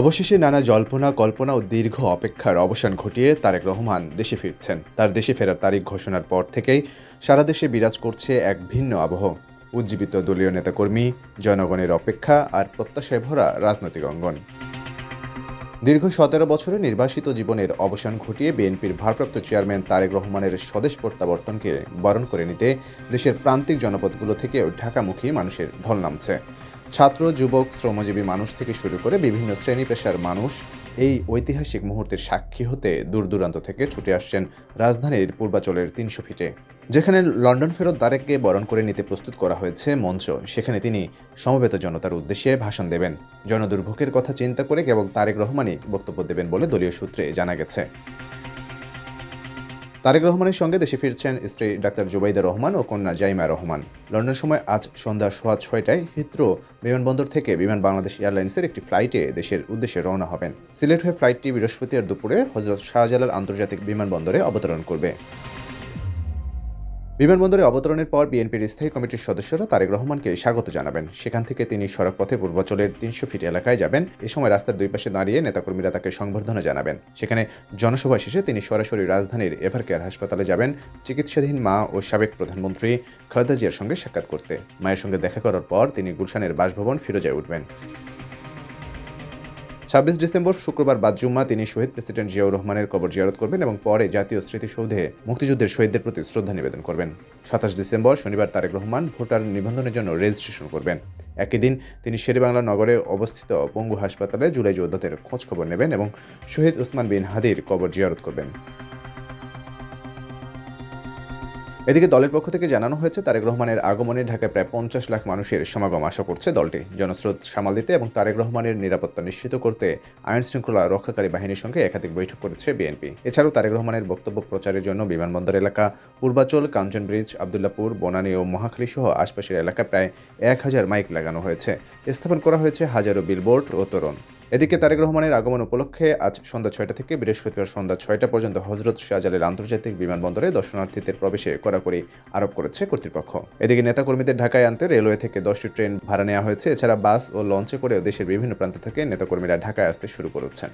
অবশেষে নানা জল্পনা, কল্পনা ও দীর্ঘ অপেক্ষার অবসান ঘটিয়ে তারেক রহমান দেশে ফিরছেন। তার দেশে ফেরার তারিখ ঘোষণার পর থেকেই সারা দেশে বিরাজ করছে এক ভিন্ন আবহ। উজ্জীবিত দলীয় নেতাকর্মী, জনগণের অপেক্ষা আর প্রত্যাশায় ভরা রাজনৈতিক অঙ্গন। দীর্ঘ সতেরো বছরের নির্বাসিত জীবনের অবসান ঘটিয়ে বিএনপির ভারপ্রাপ্ত চেয়ারম্যান তারেক রহমানের স্বদেশ প্রত্যাবর্তনকে বরণ করে নিতে দেশের প্রান্তিক জনপদগুলো থেকেও ঢাকামুখী মানুষের ঢল নামছে। ছাত্র, যুবক, শ্রমজীবী মানুষ থেকে শুরু করে বিভিন্ন শ্রেণি পেশার মানুষ এই ঐতিহাসিক মুহূর্তের সাক্ষী হতে দূর দূরান্ত থেকে ছুটে আসছেন রাজধানীর পূর্বাচলের তিনশো ফিটে। যেখানে লন্ডন ফেরত দারেককে বরণ করে নিতে প্রস্তুত করা হয়েছে মঞ্চ। সেখানে তিনি সমবেত জনতার উদ্দেশ্যে ভাষণ দেবেন। জনদুর্ভোগের কথা চিন্তা করে কেবল তারেক রহমানই বক্তব্য দেবেন বলে দলীয় সূত্রে জানা গেছে। তারেক রহমানের সঙ্গে দেশে ফিরছেন স্ত্রী ডাক্তার জুবাইদা রহমান ও কন্যা জাইমা রহমান। লন্ডন সময় আজ সন্ধ্যা সোয়া ছয়টায় হিত্রো বিমানবন্দর থেকে বিমান বাংলাদেশ এয়ারলাইন্সের একটি ফ্লাইটে দেশের উদ্দেশ্যে রওনা হবেন। সিলেট হয়ে ফ্লাইটটি বৃহস্পতিবার দুপুরে হজরত শাহজালাল আন্তর্জাতিক বিমানবন্দরে অবতরণ করবে। বিমানবন্দরে অবতরণের পর বিএনপির স্থায়ী কমিটির সদস্যরা তারেক রহমানকে স্বাগত জানাবেন। সেখান থেকে তিনি সড়কপথে পূর্বাচলের তিনশো ফিট এলাকায় যাবেন। এ সময় রাস্তার দুই পাশে দাঁড়িয়ে নেতাকর্মীরা তাকে সংবর্ধনা জানাবেন। সেখানে জনসভা শেষে তিনি সরাসরি রাজধানীর এভার কেয়ার হাসপাতালে যাবেন। চিকিৎসাধীন মা ও সাবেক প্রধানমন্ত্রী খালেদা জিয়ার সঙ্গে সাক্ষাৎ করতে। মায়ের সঙ্গে দেখা করার পর তিনি গুলশানের বাসভবন ফিরোজায় উঠবেন। ছাব্বিশ ডিসেম্বর, শুক্রবার বাদ জুম্মা তিনি শহীদ প্রেসিডেন্ট জিয়াউর রহমানের কবর জিয়ারত করবেন এবং পরে জাতীয় স্মৃতিসৌধে মুক্তিযুদ্ধের শহীদদের প্রতি শ্রদ্ধা নিবেদন করবেন। সাতাশ ডিসেম্বর, শনিবার তারেক রহমান ভোটার নিবন্ধনের জন্য রেজিস্ট্রেশন করবেন। একই দিন তিনি শেরেবাংলা নগরে অবস্থিত পঙ্গু হাসপাতালে জুলাই যোদ্ধাদের খোঁজখবর নেবেন এবং শহীদ উসমান বিন হাদির কবর জিয়ারত করবেন। এদিকে দলের পক্ষ থেকে জানানো হয়েছে, তারেক রহমানের আগমনে ঢাকায় প্রায় পঞ্চাশ লাখ মানুষের সমাগম আশা করছে দলটি। জনস্রোত সামাল দিতে এবং তারেক রহমানের নিরাপত্তা নিশ্চিত করতে আইন শৃঙ্খলা রক্ষাকারী বাহিনীর সঙ্গে একাধিক বৈঠক করেছে বিএনপি। এছাড়াও তারেক রহমানের বক্তব্য প্রচারের জন্য বিমানবন্দর এলাকা, পূর্বাচল, কাঞ্চন ব্রিজ, আবদুল্লাপুর, বনানী ও মহাখালী সহ আশপাশের এলাকায় প্রায় এক হাজার মাইক লাগানো হয়েছে। স্থাপন করা হয়েছে হাজারো বিলবোর্ড ও তোরণ। এদিকে তারেক রহমানের আগমন উপলক্ষে আজ সন্ধ্যা ছয়টা থেকে বৃহস্পতিবার সন্ধ্যা ছয়টা পর্যন্ত হজরত শাহজালের আন্তর্জাতিক বিমানবন্দরে দর্শনার্থীদের প্রবেশে কড়াকড়ি আরোপ করেছে কর্তৃপক্ষ। এদিকে নেতাকর্মীদের ঢাকায় আনতে রেলওয়ে থেকে দশটি ট্রেন ভাড়া নেওয়া হয়েছে। এছাড়া বাস ও লঞ্চে করে দেশের বিভিন্ন প্রান্ত থেকে নেতাকর্মীরা ঢাকায় আসতে শুরু করেছেন।